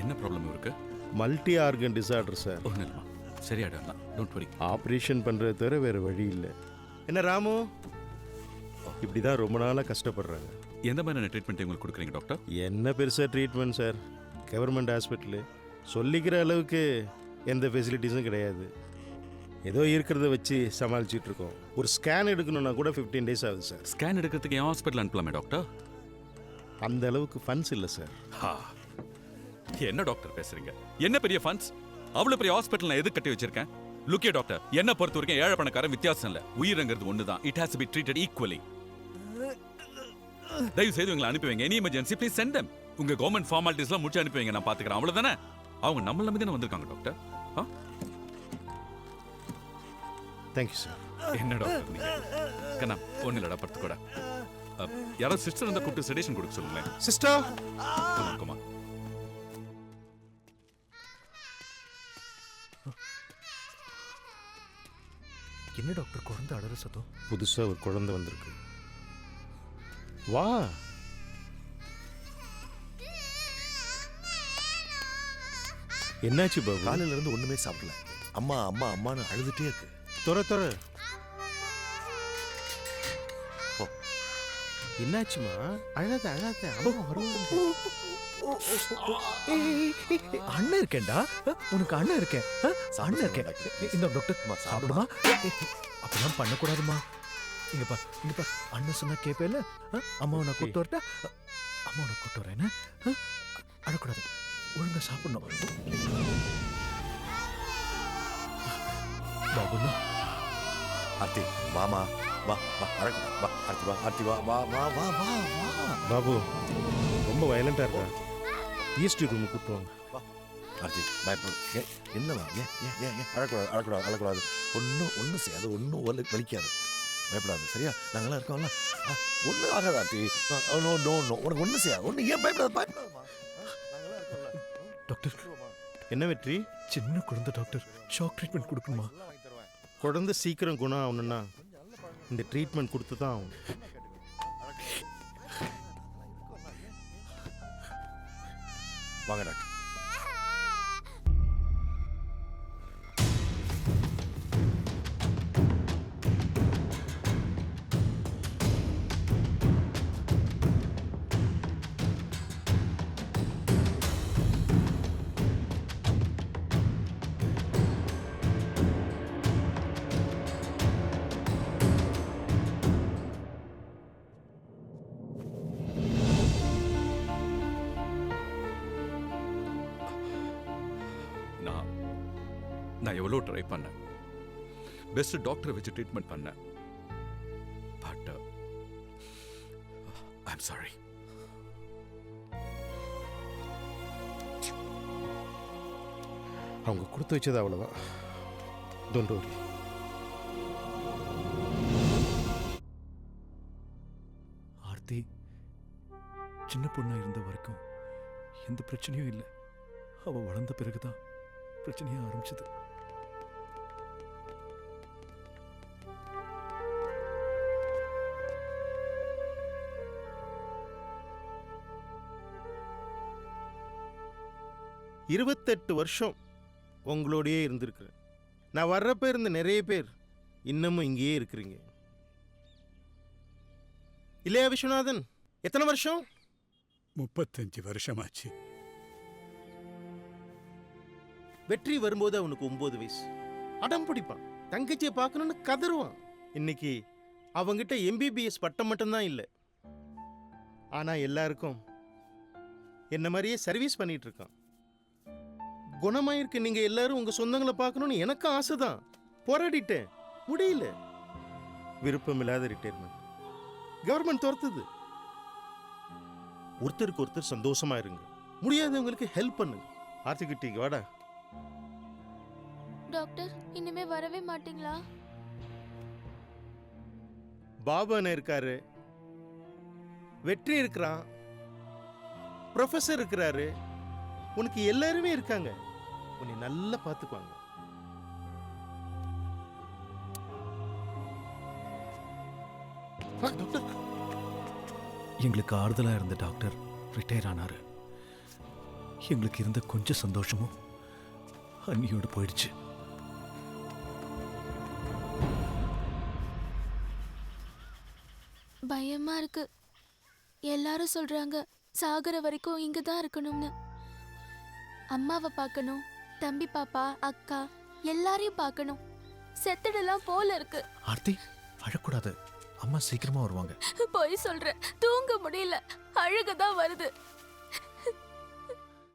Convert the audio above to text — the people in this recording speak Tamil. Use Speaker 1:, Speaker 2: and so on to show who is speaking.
Speaker 1: என்ன ப்ராப்ளம் இருக்கு
Speaker 2: மல்டி ஆர்கன் டிசார்டர் சார்
Speaker 1: ஒன்றும் இல்லைம்மா சரியாயிடலாம் டோன்ட் வரி
Speaker 2: ஆப்ரேஷன் பண்ணுறத தவிர வேறு வழி இல்லை. என்ன ராமு? இப்படி தான் ரொம்ப நாளாக கஷ்டப்படுறாங்க.
Speaker 1: எந்த மாதிரியான ட்ரீட்மெண்ட் உங்களுக்கு கொடுக்குறீங்க டாக்டர்
Speaker 2: என்ன பெருசாக ட்ரீட்மெண்ட் சார் கவர்மெண்ட் ஹாஸ்பிட்டலு சொல்லிக்கிற அளவுக்கு எந்த ஃபெசிலிட்டிஸும் கிடையாது. ஏதோ இருக்கிறத வச்சு சமாளிச்சிட்டு இருக்கோம். ஒரு ஸ்கேன் எடுக்கணும்னா கூட ஃபிஃப்டீன் டேஸ் ஆகுது சார்
Speaker 1: ஸ்கேன் எடுக்கிறதுக்கு என் ஹாஸ்பிட்டல் அனுப்பலாமே டாக்டர்
Speaker 2: அந்த அளவுக்கு ஃபண்ட்ஸ் இல்லை சார்
Speaker 1: ஹா என்ன டாக்டர் பேசுறீங்க? என்ன பெரிய ஃபண்ட்ஸ் அவ்வளவு பெரிய ஹாஸ்பிட்டல் நான் எது கட்டி வச்சிருக்கேன்? லுக்கிய டாக்டர் என்ன பொறுத்த வரைக்கும் ஏழை பணக்காரன் வித்தியாசம் இல்ல. உயிரங்கிறது ஒண்ணுதான். It has be treated equally தயவு செய்து உங்களை அனுப்பி வைங்க any emergency please send them. உங்க கவர்மெண்ட் ஃபார்மாலிட்டிஸ்லாம் முடிச்சு அனுப்பி வைங்க நான் பாத்துக்கிறேன். அவ்வளவுதானே? அவங்க நம்மள நம்பி தானே வந்திருக்காங்க டாக்டர் ஆ?
Speaker 2: தேங்க்யூ சார்
Speaker 1: என்ன டாக்டர் கண்ணா ஒண்ணு இல்லடா படுத்து கூட யாராவது சிஸ்டர் இருந்தா கூப்பிட்டு செடேஷன் கொடுக்க சொல்லுங்களேன்.
Speaker 2: சிஸ்டர்
Speaker 3: என்ன டாக்டர் குழந்தை அடற சத்தம்?
Speaker 2: புதுசாக ஒரு குழந்தை வந்திருக்கு. வா. என்னாச்சு பாபு?
Speaker 3: காலையில இருந்து ஒண்ணுமே சாப்பிடல. அம்மா அம்மா அம்மான்னு அழுதுட்டே இருக்கு.
Speaker 2: துற துற என்னாச்சுமா? அழாத அழாத. அம்மா வருவாங்க.
Speaker 4: அண்ணன் இருக்கேன்டா. உனக்கு அண்ணன் இருக்கேன். அண்ணன் இருக்கேன். இந்த டாக்டர் சாப்பிடுமா? அப்படிலாம் பண்ணக்கூடாதுமா. இங்க பா இங்க பா அண்ணன் சொன்னா கேப்பேல அம்மாவை நான் கூட்டு வரட்டா? அம்மாவை நான் கூட்டு வரேன். அழக்கூடாது. ஒழுங்கா சாப்பிடணும். பாபுண்ணா
Speaker 3: ஆர்த்தி வாமா வா வா அழகு வா ஆர்த்தி வா ஆர்த்தி வா வா வா வா வா வா.
Speaker 2: பாபு ரொம்ப வயலண்டா இருக்கா? ஈஸ்ட் ரூம் கூப்பிட்டுவாங்க
Speaker 3: ஆர்த்தி பயப்பட என்னவா ஏன் ஏன் ஏன் ஏன் அழக்கூடாது அழக்கூடாது அழக்கூடாது. ஒன்றும் ஒன்றும் செய்யாது ஒன்றும் வலி வலிக்காது. பயப்படாது சரியா? நாங்களாம் இருக்கோம்ல? ஒன்றும் ஆகாது ஆர்த்தி. நோ நோ நோ உனக்கு ஒன்றும் செய்யாது. ஒன்றும் ஏன் பயப்படாது
Speaker 4: டாக்டர்
Speaker 2: என்ன வெற்றி?
Speaker 4: சின்ன குழந்தை டாக்டர் ஷாக் ட்ரீட்மெண்ட் கொடுக்கணுமா?
Speaker 2: குழந்தை சீக்கிரம் குணம் ஆகணும்னா இந்த ட்ரீட்மெண்ட் கொடுத்து தான் ஆகணும்.
Speaker 3: வாங்க டாக்டர்.
Speaker 1: நான் எவ்வளோ ட்ரை பண்ணேன். பெஸ்ட் டாக்டரை வச்சு ட்ரீட்மெண்ட் பண்ணேன். பட் ஐம் சாரி
Speaker 2: அவங்க கொடுத்து வச்சது அவ்வளோதான் டோன்ட் வரி
Speaker 4: ஆர்த்தி சின்ன பொண்ணா இருந்த வரைக்கும் எந்த பிரச்சனையும் இல்லை. அவ வளர்ந்த பிறகுதான் பிரச்சனையே ஆரம்பிச்சது.
Speaker 2: இருபத்தெட்டு வருஷம் உங்களோடயே இருந்திருக்கிறேன். நான் வர்றப்ப இருந்த நிறைய பேர் இன்னமும் இங்கேயே இருக்கிறீங்க. இல்லையா விஸ்வநாதன்? எத்தனை வருஷம்?
Speaker 5: முப்பத்தஞ்சு வருஷமாச்சு.
Speaker 2: வெற்றி வரும்போது அவனுக்கு ஒன்பது வயசு. அடம் பிடிப்பான். தங்கச்சியை பார்க்கணும்னு கதறுவான். இன்னைக்கு அவங்கிட்ட எம்பிபிஎஸ் பட்டம் மட்டும்தான் இல்லை. ஆனா எல்லாருக்கும் என்ன மாதிரியே சர்வீஸ் பண்ணிட்டு இருக்கான். குணமாயிருக்கு. நீங்க எல்லாரும் உங்க சொந்தங்களை பார்க்கணும்னு எனக்கு ஆசைதான். போராடிட்டேன். முடியல. விருப்பமில்லாத ரிட்டையர்மெண்ட் கவர்மெண்ட் துரத்துது. ஒருத்தருக்கு ஒருத்தர் சந்தோஷமா இருங்க. முடியாதவங்களுக்கு ஹெல்ப் பண்ணுங்க. ஆர்த்திக்கிட்டீங்க வாடா.
Speaker 6: டாக்டர் இனிமே வரவே மாட்டீங்களா?
Speaker 2: பாபு அண்ணன் இருக்காரு. வெற்றி இருக்கிறான். ப்ரொஃபஸர் இருக்கிறாரு. உனக்கு எல்லாருமே இருக்காங்க. உன்னை நல்லா பார்த்துக்குவாங்க.
Speaker 4: எங்களுக்கு ஆறுதலா இருந்த டாக்டர் ரிட்டையர் ஆனாரு. எங்களுக்கு இருந்த கொஞ்சம் சந்தோஷமும் அன்னியோடு போயிடுச்சு.
Speaker 6: பயமா இருக்கு. எல்லாரும் சொல்றாங்க சாகுற வரைக்கும் இங்க தான் இருக்கணும்னு. அம்மாவை பார்க்கணும் தம்பி பாப்பா அக்கா எல்லாரையும் பார்க்கணும். செத்துடலாம் போல இருக்கு.
Speaker 4: ஆர்த்தி அழக்கூடாது அம்மா சீக்கிரமா வருவாங்க.
Speaker 6: போய் சொல்றேன். தூங்க முடியல. அழுகதான் வருது.